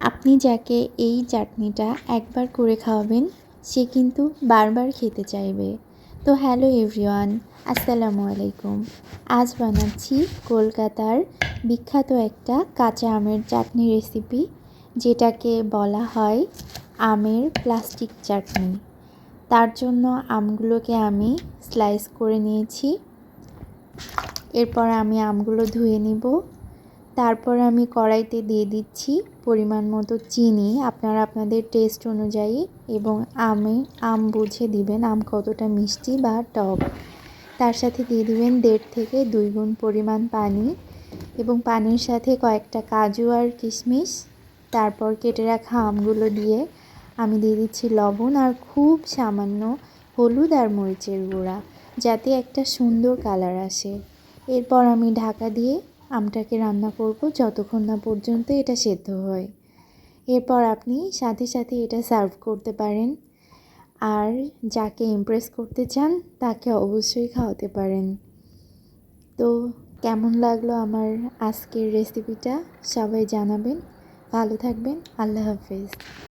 আপনি যাকে এই চাটনিটা একবার করে খাওয়াবেন, সে কিন্তু বারবার খেতে চাইবে। তো হ্যালো এভরিওয়ান, আসসালামু আলাইকুম। আজ বানাচ্ছি কলকাতার বিখ্যাত একটা কাঁচা আমের চাটনি রেসিপি, যেটাকে বলা হয় আমের প্লাস্টিক চাটনি। তার জন্য আমগুলোকে আমি স্লাইস করে নিয়েছি। এরপর আমি আমগুলো ধুয়ে নিব। তারপর আমি কড়াইতে দিয়ে দিচ্ছি পরিমাণ মতো চিনি। আপনারা আপনাদের টেস্ট অনুযায়ী এবং আমে আম বুঝে দিবেন আম কতটা মিষ্টি বা টক। তার সাথে দিয়ে দিবেন দেড় থেকে দুই গুণ পরিমাণ পানি এবং পানির সাথে কয়েকটা কাজু আর কিশমিশ। তারপর কেটে রাখা আমগুলো দিয়ে আমি দিয়ে দিচ্ছি লবণ আর খুব সামান্য হলুদ আর মরিচের গুঁড়া, যাতে একটা সুন্দর কালার আসে। এরপর আমি ঢাকা দিয়ে আমটাকে রান্না করব যতক্ষণ না পর্যন্ত এটা সেদ্ধ হয়। এরপর আপনি সাথে সাথে এটা সার্ভ করতে পারেন। আর যাকে ইমপ্রেস করতে চান, তাকে অবশ্যই খাওয়াতে পারেন। তো কেমন লাগল আমার আজকের রেসিপিটা সবাই জানাবেন। ভালো থাকবেন। আল্লাহ হাফেজ।